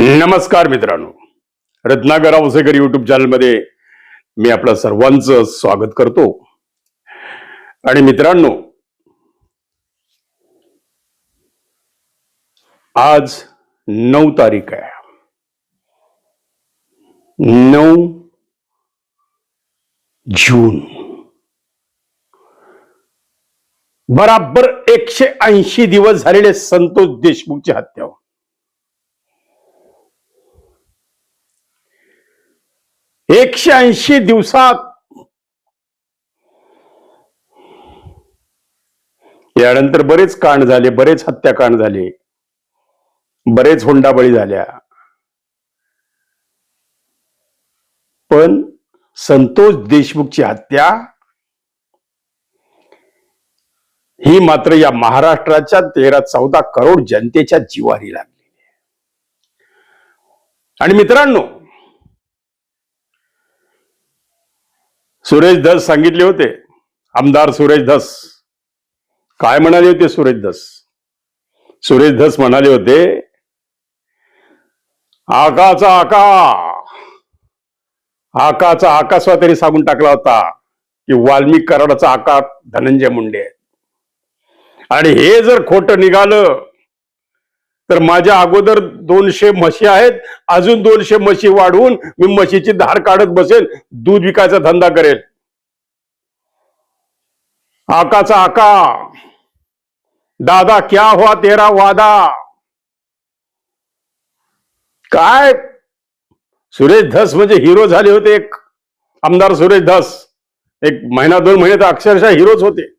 नमस्कार मित्रांनो. रत्नाकर औसेकर युट्यूब चॅनलमध्ये मी आपलं सर्वांचं स्वागत करतो. आणि मित्रांनो आज नऊ तारीख आहे. नऊ जून. बराबर एकशे ऐंशी दिवस झालेले संतोष देशमुखची हत्या एकशे ऐंशी दिवसात. यानंतर बरेच कांड झाले बरेच हत्याकांड झाले बरेच हुंडाबळी झाल्या. पण संतोष देशमुखची हत्या ही मात्र या महाराष्ट्राच्या तेरा चौदा करोड जनतेच्या जिवारी लागली. आणि मित्रांनो सुरेश धस सांगितले होते. आमदार सुरेश धस. काय म्हणाले होते सुरेश धस? सुरेश धस म्हणाले होते आकाचा आका. आकाचा आकाशवा तरी सांगून टाकला होता की वाल्मिक कराडाचा आकार धनंजय मुंडे आहे आणि हे जर खोटं निघालं तर माझ्या अगोदर दोनशे म्हशी आहेत अजून दोनशे म्हशी वाढवून मी म्हशीची धार काढत बसेल दूध विकायचा धंदा करेल. आकाचा आका. दादा क्या हुआ तेरा वादा? काय? सुरेश धस म्हणजे हिरो झाले होते एक. आमदार सुरेश धस. एक महिना दोन महिने तर अक्षरशः हिरोच होते.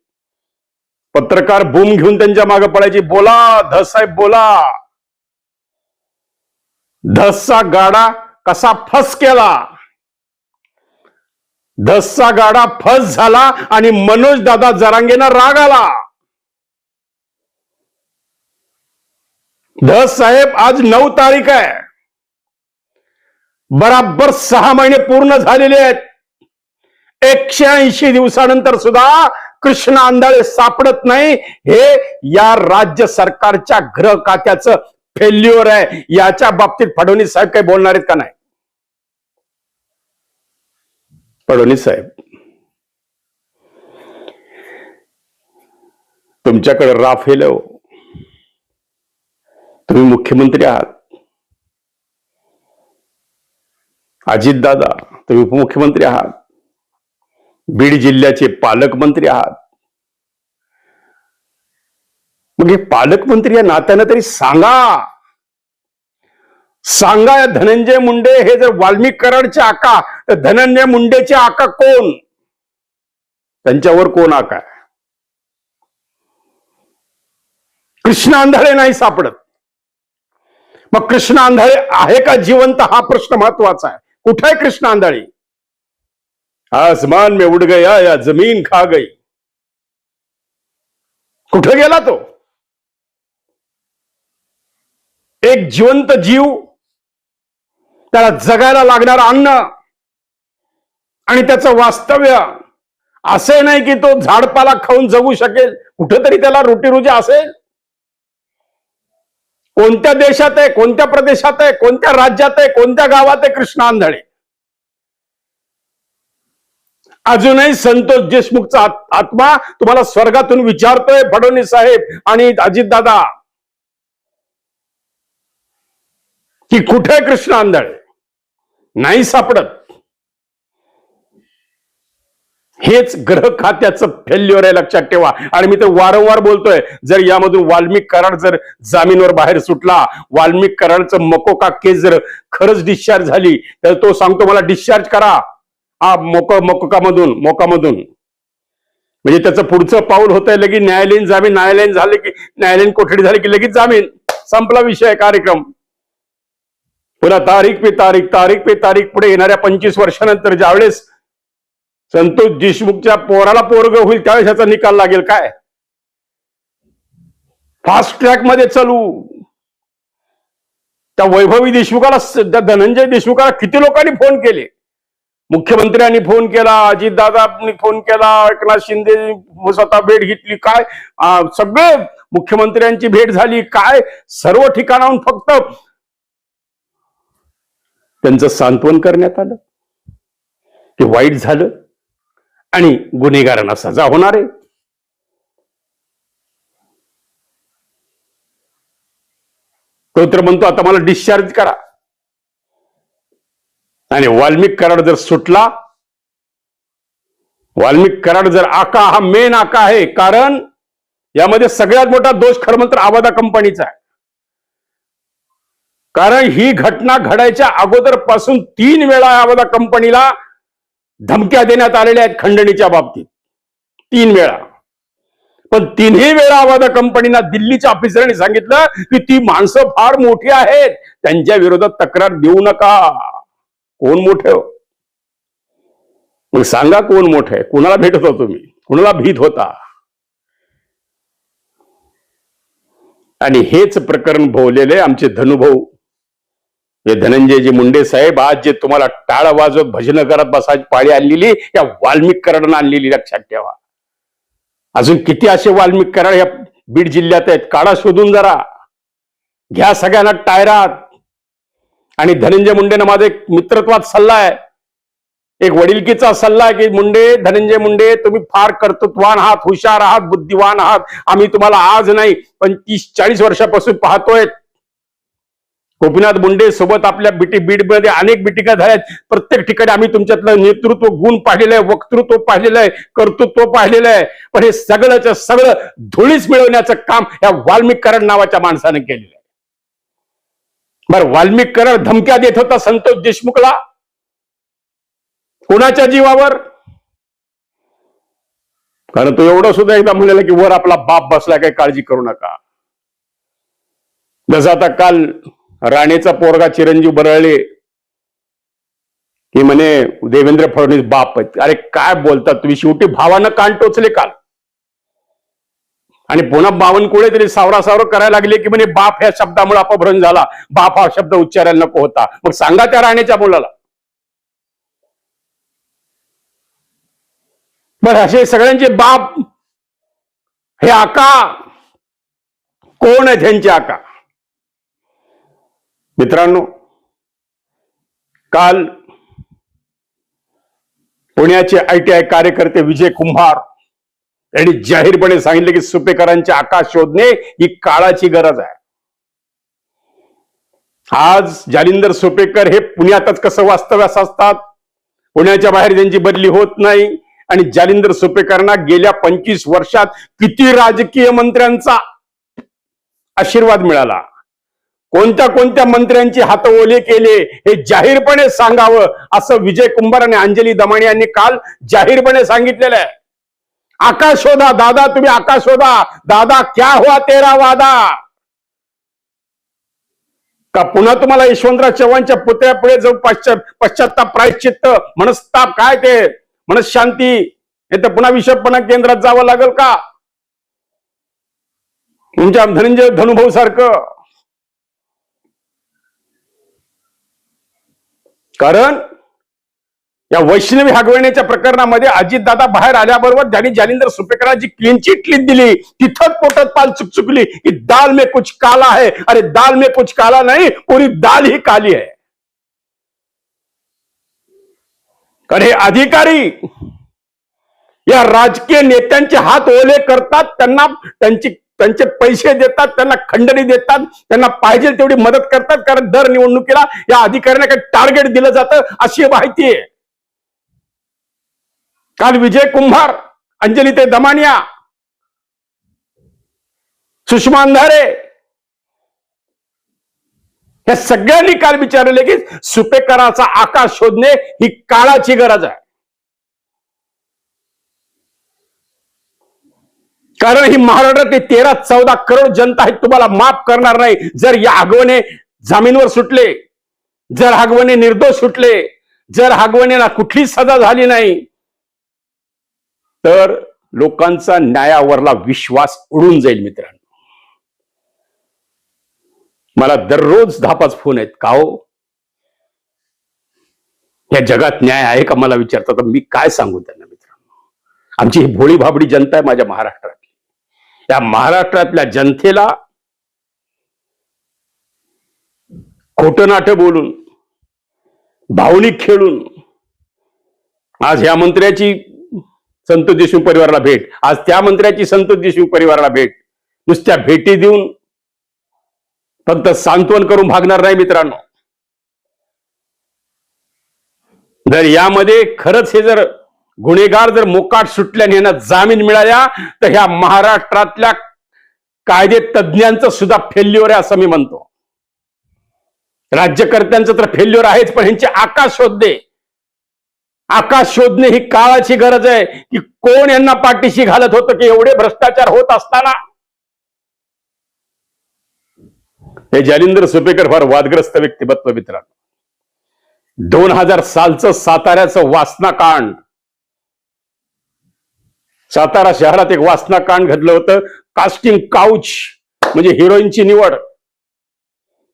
पत्रकार बूम घेऊन त्यांच्या मागे पडायची बोला धस साहेब बोला. धसचा गाडा कसा फस केला? धसचा गाडा फस झाला आणि मनोज दादा जरांगेना राग आला. धस साहेब आज नऊ तारीख आहे. बराबर सहा महिने पूर्ण झालेले आहेत. एकशे ऐंशी दिवसानंतर सुद्धा कृष्ण आंधळे सापडत नाही. हे या राज्य सरकारच्या ग्रह खात्याचं फेल्युअर आहे. याच्या बाबतीत फडणवीस साहेब काही बोलणार आहेत का नाही? फडणवीस साहेब. तुमच्याकडे राफेल हो. तुम्ही मुख्यमंत्री आहात. अजितदादा तुम्ही उपमुख्यमंत्री आहात. बीड जिल्ह्याचे पालकमंत्री आहात. मग पालकमंत्री या नात्यानं तरी सांगा. सांगा या धनंजय मुंडे हे जर वाल्मिक कराडचे आका तर धनंजय मुंडेचे आका कोण? त्यांच्यावर कोण आका कृष्ण आंधळे नाही सापडत. मग कृष्ण आंधळे आहे का जिवंत? हा प्रश्न महत्त्वाचा आहे. कुठे आहे कृष्ण आंधळी? आसमान में उड़ गया या जमीन खा गई? कुठे गेला तो? एक जिवंत जीव त्याला जगायला लागणार अन्न आणि त्याचं वास्तव्य असे नाही की तो झाडपाला खाऊन जगू शकेल. कुठेतरी त्याला रोटीरुजी असेल. कोणत्या देशात आहे कोणत्या प्रदेशात आहे कोणत्या राज्यात आहे कोणत्या गावात आहे कृष्ण आंधळे अजूनही संतोष देशमुखचा आत्मा तुम्हाला स्वर्गातून विचारतोय फडणवीस साहेब आणि अजितदादा. की कुठे कृष्ण आंधळ? नाही सापडत. हेच ग्रह खात्याचं फेल्युअर आहे लक्षात ठेवा. आणि मी तर वारंवार बोलतोय जर यामधून वाल्मिक कराड जर जामीनवर बाहेर सुटला वाल्मिक कराडचं मकोका केस जर खरंच डिस्चार्ज झाली तर तो सांगतो मला डिस्चार्ज करा. हा मोक मोकामधून मोकामधून. म्हणजे त्याचं पुढचं पाऊल होतंय लगेच न्यायालयीन जामीन न्यायालयीन झाले की न्यायालयीन कोठडी झाली की लगेच जामीन. संपला विषय कार्यक्रम. पुन्हा तारीख पे तारीख तारीख पे तारीख पुढे येणाऱ्या पंचवीस वर्षानंतर ज्यावेळेस संतोष देशमुखच्या पोराला पोरग होईल त्यावेळेस याचा निकाल लागेल काय? फास्ट ट्रॅकमध्ये चालू. त्या वैभवी देशमुखाला धनंजय देशमुखाला किती लोकांनी फोन केले? मुख्यमंत्र्यांनी फोन केला अजितदादांनी फोन केला एकनाथ शिंदे स्वतः भेट घेतली काय? सगळे मुख्यमंत्र्यांची भेट झाली काय? सर्व ठिकाणाहून फक्त त्यांचं सांत्वन करण्यात आलं. ते वाईट झालं आणि गुन्हेगारांना सजा होणार आहे. तो तर म्हणतो आता मला डिस्चार्ज करा. आणि वाल्मिक कराड जर सुटला वाल्मिक कराड जर आका हा मेन आका आहे. कारण यामध्ये सगळ्यात मोठा दोष खरं म्हणतो आवादा कंपनीचा आहे. कारण ही घटना घडायच्या अगोदरपासून तीन वेळा आवादा कंपनीला धमक्या देण्यात आलेल्या आहेत खंडणीच्या बाबतीत. तीन वेळा. पण तिन्ही वेळा आवादा कंपनीना दिल्लीच्या ऑफिसरांनी सांगितलं की ती माणसं फार मोठी आहेत. त्यांच्या विरोधात तक्रार देऊ नका. कोण मोठे हो? मग सांगा कोण मोठे कुणाला भेटत होतो तुम्ही? कुणाला भीत होता? आणि हेच प्रकरण भोवलेले आमचे धनुभाऊ हे धनंजयजी मुंडे साहेब आज जे तुम्हाला टाळ वाजवत भजन करत बसायची पाळी आणलेली या वाल्मिक कराडनं आणलेली लक्षात ठेवा. अजून किती असे वाल्मिक कराड या बीड जिल्ह्यात आहेत? काढा शोधून जरा. घ्या सगळ्यांना टायरात. आणि धनंजय मुंडेनं माझा एक मित्रत्वात सल्ला आहे. एक वडिलकीचा सल्ला आहे की मुंडे धनंजय मुंडे तुम्ही फार कर्तृत्वान आहात हुशार आहात बुद्धिवान आहात. आम्ही तुम्हाला आज नाही पण तीस चाळीस वर्षापासून पाहतोय. गोपीनाथ मुंडे सोबत आपल्या बिटी बीडमध्ये अनेक बिटिका झाल्यात प्रत्येक ठिकाणी आम्ही तुमच्यातलं नेतृत्व गुण पाहिलेलं आहे वक्तृत्व पाहिलेलं आहे कर्तृत्व पाहिलेलं आहे. पण हे सगळंच सगळं धुळीच मिळवण्याचं काम या वाल्मिक नावाच्या माणसानं केलेलं आहे. बरं वाल्मिक करड धमक्या देत होता संतोष देशमुखला. कोणाच्या जीवावर? कारण तो एवढं सुद्धा एकदा म्हणलेला की वर आपला बाप बसला काही काळजी करू नका. जसं आता काल राणेचा पोरगा चिरंजीव बरळले की म्हणे देवेंद्र फडणवीस बाप आहेत. अरे काय बोलतात तुम्ही? शेवटी भावानं कान टोचले काल. आणि पुन्हा बावनकुळे तरी सावरा सावर करायला लागले की म्हणे बाप ह्या शब्दामुळे अपभ्रंश झाला. बाप हा शब्द उच्चारायला नको होता. मग सांगा त्या राणेच्या मुलाला. बर असे सगळ्यांचे बाप हे आका. कोण आहे त्यांचे आका? मित्रांनो काल पुण्याचे आय टी आय कार्यकर्ते विजय कुंभार त्यांनी जाहीरपणे सांगितले की सुपेकरांचे आकाश शोधणे ही काळाची गरज आहे. आज जालिंदर सुपेकर हे पुण्यातच कसं वास्तव्यास असतात पुण्याच्या बाहेर त्यांची बदली होत नाही आणि जालिंदर सुपेकरांना गेल्या पंचवीस वर्षात किती राजकीय मंत्र्यांचा आशीर्वाद मिळाला? कोणत्या कोणत्या मंत्र्यांची हात ओले केले हे जाहीरपणे सांगावं असं विजय कुंभार आणि अंजली दमाणी यांनी काल जाहीरपणे सांगितलेलं आहे. आकाश शोधा दादा तुम्ही आकाश शोधा. दादा क्या हुआ तेरा वादा? का पुन्हा तुम्हाला यशवंतराव चव्हाणच्या पुतळ्यापुढे जाऊन पश्चात पश्चाताप प्रायश्चित्त मनस्ताप काय ते? मनशांती. हे तर पुन्हा विषपणा केंद्रात जावं लागेल का? तुमच्या धनंजय धनुभाऊ सारखं. कारण या वैष्णवी हागवण्याच्या प्रकरणामध्ये अजितदादा बाहेर आल्याबरोबर ज्यांनी जालिंदर सुपेकरला जी क्लीन चिट दिली. तिथंच पोटात पाल चुकचुकली की दाल में कुछ काला है. अरे दाल में कुछ काला नाही पुरी दाल ही काली आहे कारण अधिकारी या राजकीय नेत्यांचे हात ओले करतात त्यांना त्यांची त्यांचे पैसे देतात त्यांना खंडणी देतात त्यांना पाहिजे तेवढी मदत करतात कारण दर निवडणुकीला या अधिकाऱ्यांना काही टार्गेट दिलं जातं अशी माहिती आहे. काल विजय कुंभार अंजली ते दमानिया सुषमा अंधारे या सगळ्यांनी काल विचारले की सुपेकराचा आकाश शोधणे ही काळाची गरज आहे. कारण ही महाराष्ट्रातली तेरा चौदा करोड जनता आहे तुम्हाला माफ करणार नाही. जर या आगवणे जामीनवर सुटले जर आगवणे निर्दोष सुटले जर आगवणेला कुठलीच सजा झाली नाही तर लोकांचा न्यायावरला विश्वास उडून जाईल मित्रांनो. मला दररोज दहा पाच फोन आहेत का हो? या जगात न्याय आहे का मला विचारतात मी काय सांगू त्यांना मित्रांनो? आमची ही भोळी भाबडी जनता आहे माझ्या महाराष्ट्रातली. या महाराष्ट्रातल्या जनतेला खोट नाटं बोलून भावनिक खेळून आज ह्या मंत्र्याची संत देशमुख परिवाराला भेट. आज त्या मंत्र्याची संत देशमुख परिवाराला भेट. नुसत्या भेटी देऊन फक्त सांत्वन करून भागणार नाही मित्रांनो. जर यामध्ये खरंच हे जर गुन्हेगार जर मोकाट सुटल्याने यांना जामीन मिळाल्या तर ह्या महाराष्ट्रातल्या कायदे तज्ज्ञांचं सुद्धा फेल्युअर आहे असं मी म्हणतो. राज्यकर्त्यांचं तर फेल्युअर आहेच पण ह्यांचे आकाश शोधले आकाश शोधणे ही काळाची गरज आहे की कोण यांना पाठीशी घालत होतं की एवढे भ्रष्टाचार होत असताना? हे जालिंदर सुपेकर फार वादग्रस्त व्यक्तिमत्व मित्रांनो. दोन हजार सालचं साताऱ्याचं वासना कांड सातारा शहरात एक वासना कांड घडलं होतं. कास्टिंग काउच म्हणजे हिरोईनची निवड.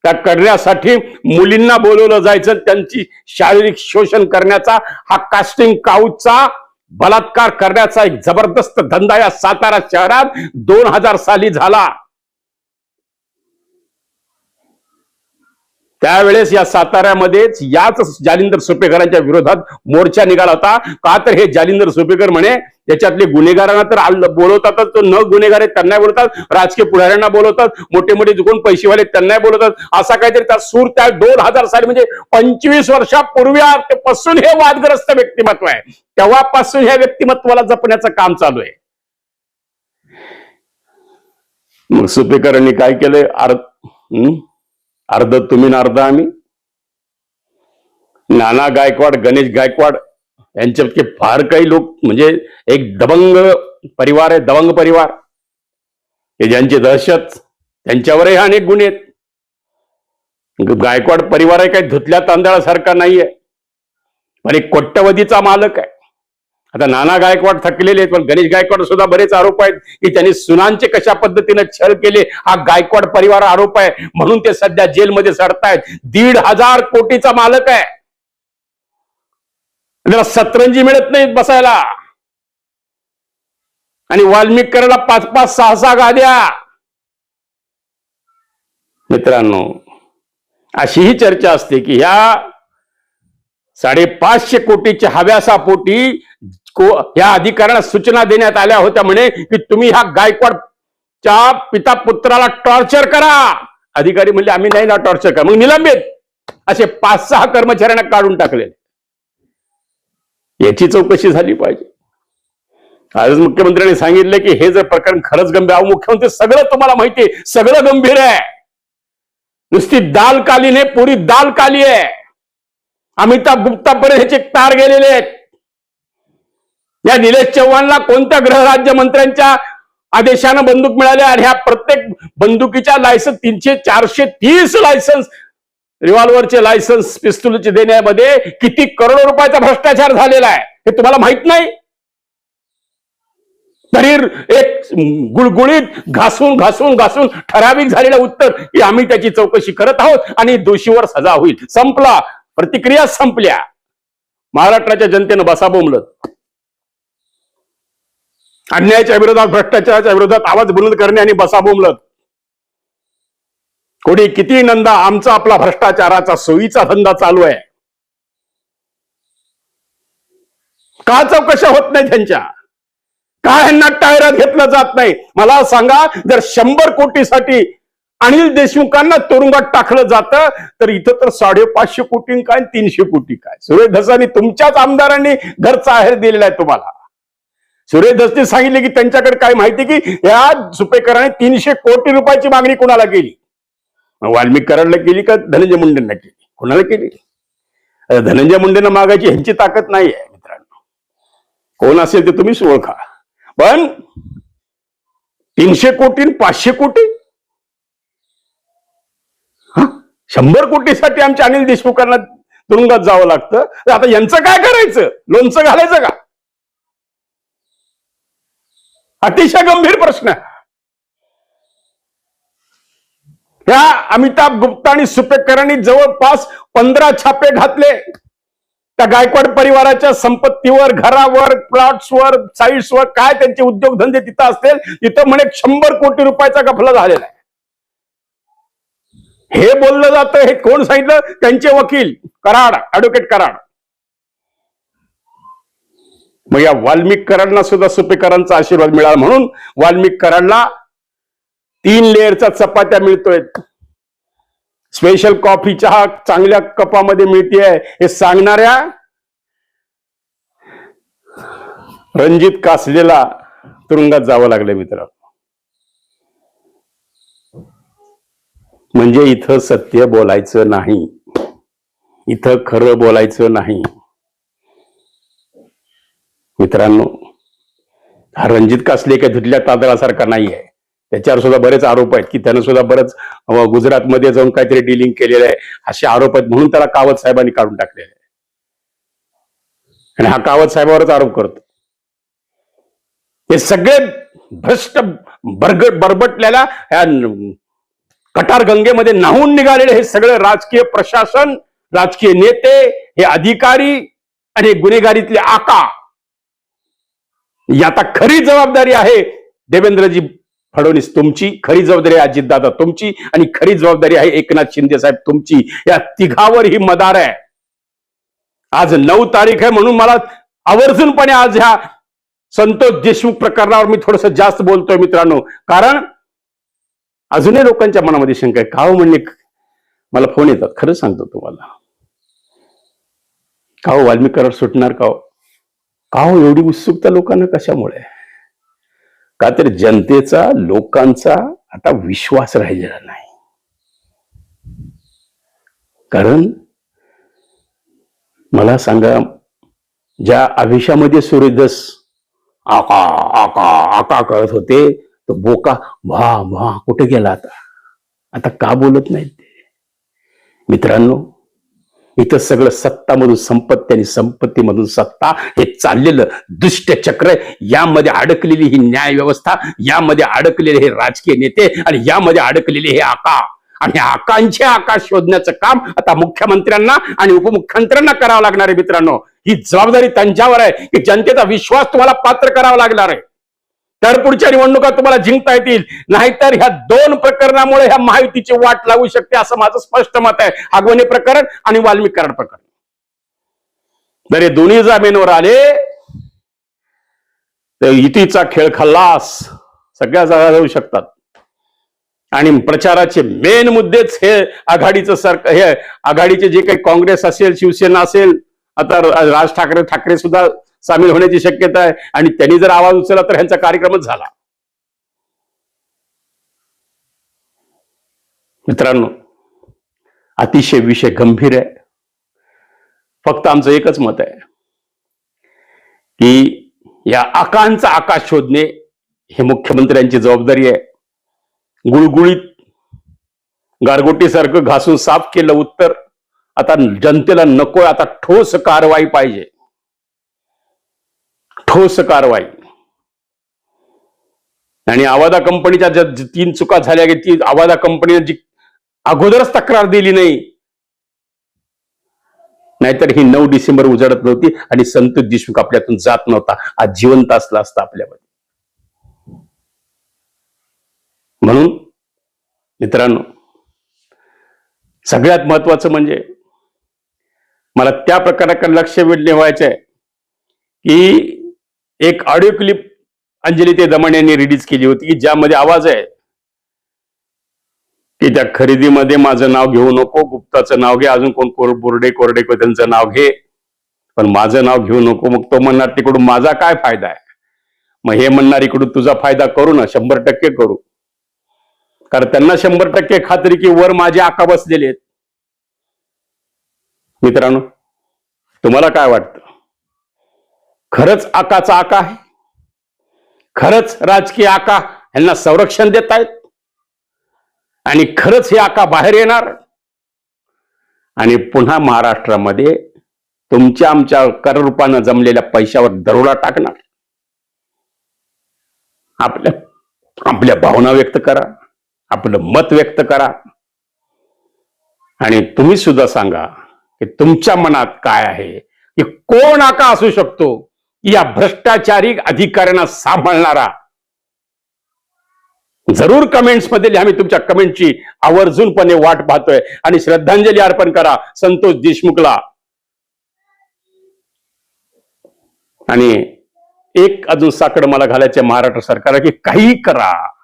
त्या करण्यासाठी मुलींना बोलवलं जायचं. त्यांची शारीरिक शोषण करण्याचा हा कास्टिंग काउचा बलात्कार करण्याचा एक जबरदस्त धंदा या सातारा शहरात दोन हजार साली झाला. त्यावेळेस या साताऱ्यामध्येच याच जालिंदर सुपेकरांच्या विरोधात मोर्चा निघाला होता. का तर हे जालिंदर सुपेकर म्हणे याच्यातले गुन्हेगारांना तर बोलवतातच न गुन्हेगार आहेत त्यांना बोलवतात राजकीय पुढाऱ्यांना बोलवतात मोठे मोठे कोण पैसेवाले त्यांना बोलवतात. असा काहीतरी त्या सूर त्या दोन हजार साली म्हणजे पंचवीस वर्षापूर्वी पासून हे वादग्रस्त व्यक्तिमत्व आहे. तेव्हापासून ह्या व्यक्तिमत्वाला जपण्याचं काम चालू आहे. मग सुपेकरांनी काय केलंय? अर्ध अर्ध तुम्ही ना अर्ध आम्ही. नाना गायकवाड गणेश गायकवाड यांच्यापैकी फार काही लोक म्हणजे एक दबंग परिवार आहे दबंग परिवार. हे ज्यांची दहशत त्यांच्यावरही अनेक गुन्हे आहेत. गायकवाड परिवार आहे काही धुतल्या तांदळासारखा नाहीये. पण एक कोट्यवधीचा मालक आहे. आता नाना गायकवाड थकलेले आहेत पण गणेश गायकवाड सुद्धा बरेच आरोप आहेत की त्यांनी सुनांचे कशा पद्धतीने छळ केले हा गायकवाड परिवार आरोप आहे. म्हणून ते सध्या जेलमध्ये सरतायत. दीड हजार कोटीचा मालक आहे. त्याला सतरंजी मिळत नाहीत बसायला. आणि वाल्मिक करायला पाच पाच सहा सहा गाद्या. मित्रांनो अशी ही चर्चा असते की ह्या साडेपाचशे कोटीच्या हव्यासापोटी को- ह्या अधिकाऱ्यांना सूचना देण्यात आल्या होत्या म्हणे की तुम्ही ह्या गायकवाडच्या पिता पुत्राला टॉर्चर करा. अधिकारी म्हणले आम्ही नाही ना टॉर्चर करा मग निलंबित. असे पाच सहा कर्मचाऱ्यांना काढून टाकले याची चौकशी झाली पाहिजे. आजच मुख्यमंत्र्यांनी सांगितलं की हे जर प्रकरण खरंच गंभीर अहो मुख्यमंत्री सगळं तुम्हाला माहिती आहे सगळं गंभीर आहे. नुसती दाल काली नाही पुरी दाल काली आहे. अमिताभ गुप्तापर्यंत ह्याचे तार गेलेले आहेत. या निलेश चव्हाणला कोणत्या गृहराज्य मंत्र्यांच्या आदेशानं बंदूक मिळाल्या आणि ह्या प्रत्येक बंदुकीच्या लायसन्स तीनशे चारशे तीस लायसन्स रिव्हॉल्व्हरचे लायसन्स पिस्तुलचे देण्यामध्ये किती करोडो रुपयाचा भ्रष्टाचार झालेला आहे हे तुम्हाला माहीत नाही? तरी एक गुळगुळीत घासून घासून घासून ठराविक झालेलं उत्तर की आम्ही त्याची चौकशी करत आहोत आणि दोषीवर सजा होईल. संपला. प्रतिक्रिया संपल्या. महाराष्ट्राच्या जनतेनं बसा बोंबलत. अन्यायाच्या विरोधात भ्रष्टाचाराच्या विरोधात आवाज बुलंद करणे आणि बसा बोंबलत. कोणी किती नंदा आमचा आपला भ्रष्टाचाराचा सोयीचा धंदा चालू आहे? का चौकशा होत नाही त्यांच्या? का ह्यांना टायरात घेतलं जात नाही? मला सांगा जर शंभर कोटीसाठी अनिल देशमुखांना तुरुंगात टाकलं जातं तर इथं तर साडेपाचशे कोटी काय तीनशे कोटी काय? सुरेश धसानी तुमच्याच आमदारांनी घरचा आहेर दिलेला आहे तुम्हाला. सुरेश धसने सांगितले की त्यांच्याकडे काय माहिती की या सुपेकराने तीनशे कोटी रुपयाची मागणी कोणाला केली? वाल्मिक कराडला केली का धनंजय मुंडेंना केली? कोणाला केली? धनंजय मुंडेंना मागायची ह्यांची ताकद नाही आहे मित्रांनो. कोण असेल ते तुम्हीच ओळखा. पण तीनशे कोटी पाचशे कोटी? शंभर कोटीसाठी आमच्या अनिल देशमुखांना तुरुंगात जावं लागतं. तर आता यांचं काय करायचं? लोणचं घालायचं का? अतिशय गंभीर प्रश्न आहे. ह्या अमिताभ गुप्ता आणि सुपेकरांनी जवळपास पंधरा छापे घातले. त्या गायकवाड परिवाराच्या संपत्तीवर घरावर प्लॉट्सवर साईट्सवर काय त्यांचे उद्योगधंदे तिथं असतील तिथं म्हणे शंभर कोटी रुपयाचा गफला झालेला आहे. हे बोललं जातं हे कोण सांगितलं? त्यांचे वकील कराड ऍडव्होकेट कराड. मग या वाल्मिक कराडना सुद्धा सुपेकरांचा आशीर्वाद मिळाला म्हणून वाल्मिक कराडला तीन लेअरचा चपात्या मिळतोय. स्पेशल कॉफी चहा चांगल्या कपामध्ये मिळते हे सांगणाऱ्या रणजित कासलेला तुरुंगात जावं लागलं मित्र. म्हणजे इथं सत्य बोलायचं नाही. इथं खरं बोलायचं नाही. मित्रांनो हा रणजित कासले काही धुतल्या तांदळासारखा नाही आहे त्याच्यावर सुद्धा बरेच आरोप आहेत की त्यानं सुद्धा बरंच गुजरातमध्ये जाऊन काहीतरी डिलिंग केलेलं आहे असे आरोप आहेत म्हणून त्याला कावत साहेबांनी काढून टाकलेले आहे आणि हा कावत साहेबावरच आरोप करतो. हे सगळे भ्रष्ट बरग बरबटलेल्या ह्या कटार गंगेमध्ये नाहून निघालेले हे सगळे राजकीय प्रशासन राजकीय नेते हे अधिकारी आणि गुन्हेगारीतले आका. ही आता खरी जबाबदारी आहे देवेंद्रजी फडणवीस तुमची खरी जबाबदारी आहे अजितदादा तुमची आणि खरी जबाबदारी आहे एकनाथ शिंदे साहेब तुमची. या तिघावर ही मदार आहे. आज नऊ तारीख आहे म्हणून मला आवर्जूनपणे आज ह्या संतोष देशमुख प्रकरणावर मी थोडस जास्त बोलतोय मित्रांनो. कारण अजूनही लोकांच्या मनामध्ये शंका आहे. का हो मला फोन येतात. खरं सांगतो तुम्हाला. का हो सुटणार का हो? का हो एवढी उत्सुकता लोकांना कशामुळे का तर जनतेचा लोकांचा आता विश्वास राहिलेला नाही. कारण मला सांगा ज्या आयुष्यामध्ये सूर्यदस आका आका आका करत होते तो बोका भा भा कुठे गेला आता? आता का बोलत नाहीत ते? मित्रांनो इथं सगळं सत्तामधून संपत्ती आणि संपत्तीमधून सत्ता हे चाललेलं दुष्ट चक्र यामध्ये अडकलेली ही न्याय व्यवस्था यामध्ये अडकलेले हे राजकीय नेते आणि यामध्ये अडकलेले हे आका. आणि आकांचे आकाश शोधण्याचं काम आता मुख्यमंत्र्यांना आणि उपमुख्यमंत्र्यांना करावं लागणार आहे मित्रांनो. ही जबाबदारी त्यांच्यावर आहे की जनतेचा विश्वास तुम्हाला पात्र करावा लागणार आहे. तर पुढच्या निवडणुका तुम्हाला जिंकता येतील. नाहीतर ह्या दोन प्रकरणामुळे ह्या माहितीची वाट लागू शकते असं माझं स्पष्ट मत आहे. आगवणे प्रकरण आणि वाल्मिक कराड प्रकरण. जर हे दोन्ही जामीनवर आले. तर युतीचा खेळ खल्लास. सगळ्या जागा जाऊ शकतात. आणि प्रचाराचे मेन मुद्देच हे आघाडीचं सरकार हे आघाडीचे जे काही काँग्रेस असेल शिवसेना असेल आता राज ठाकरे ठाकरे सुद्धा सामील होण्याची शक्यता आहे. आणि त्यांनी जर आवाज उचलला तर ह्यांचा कार्यक्रमच झाला. मित्रांनो अतिशय विषय गंभीर आहे. फक्त आमचं एकच मत आहे. की या आकांचा आकाश शोधणे हे मुख्यमंत्र्यांची जबाबदारी आहे. गुळगुळीत गारगोटीसारखं घासून साफ केलं उत्तर आता जनतेला नको आता ठोस कारवाई पाहिजे. ठोस कारवाई. आणि आवादा कंपनीच्या ज्या तीन चुका झाल्या की ती आवादा कंपनीने जी अगोदरच तक्रार दिली नाही नाहीतर ही नऊ डिसेंबर उजाडत नव्हती आणि संत देशमुख आपल्यातून जात नव्हता. आज जिवंत असला असता आपल्यामध्ये. म्हणून मित्रांनो सगळ्यात महत्वाचं म्हणजे मला त्या प्रकाराकडे लक्ष वेधणे व्हायचं आहे की एक ऑडिओ क्लिप अंजली ते दमण यांनी रिलीज केली होती की ज्यामध्ये आवाज आहे की त्या खरेदीमध्ये माझं नाव घेऊ नको गुप्ताचं नाव घे अजून कोण कोर बोर्डे कोरडे को त्यांचं नाव घे पण माझं नाव घेऊ नको मग तो म्हणणार तिकडून माझा काय फायदा आहे? मग हे म्हणणार इकडून तुझा फायदा करू ना शंभर टक्के करू. कारण त्यांना शंभर टक्के खात्री की वर माझे आका बसलेले आहेत. मित्रांनो तुम्हाला काय वाटतं? खरंच आकाचा आका आहे? खरंच राजकीय आका यांना संरक्षण देत आहेत? आणि खरंच हे आका बाहेर येणार? आणि पुन्हा महाराष्ट्रामध्ये तुमच्या आमच्या कररूपानं जमलेल्या पैशावर दरोडा टाकणार? आपल्या आपल्या भावना व्यक्त करा आपलं मत व्यक्त करा. आणि तुम्ही सुद्धा सांगा की तुमच्या मनात काय आहे? की कोण आका असू शकतो? या भ्रष्टाचारी अधिकाऱ्यांना सांभाळणारा? जरूर कमेंट्समध्ये लिहा. मी तुमच्या कमेंटची आवर्जूनपणे वाट पाहतोय. आणि श्रद्धांजली अर्पण करा. संतोष देशमुखला. आणि एक अजून साकड मला घालायचे महाराष्ट्र सरकार की काही करा.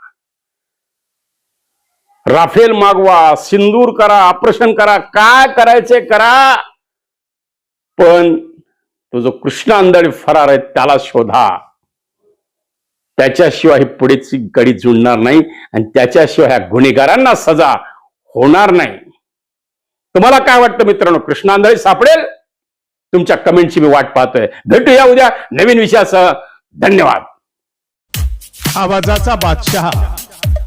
राफेल मागवा सिंदूर करा ऑपरेशन करा काय करायचे करा. पण तो जो कृष्ण आंधळी फरार आहे त्याला शोधा. त्याच्याशिवाय ही पुढेची गडी जुळणार नाही आणि त्याच्याशिवाय ह्या गुन्हेगारांना सजा होणार नाही. तुम्हाला काय वाटतं मित्रांनो? कृष्ण आंधळी सापडेल? तुमच्या कमेंटची मी वाट पाहतोय. भेटूया उद्या नवीन विषयासह. धन्यवाद. आवाजाचा बादशहा.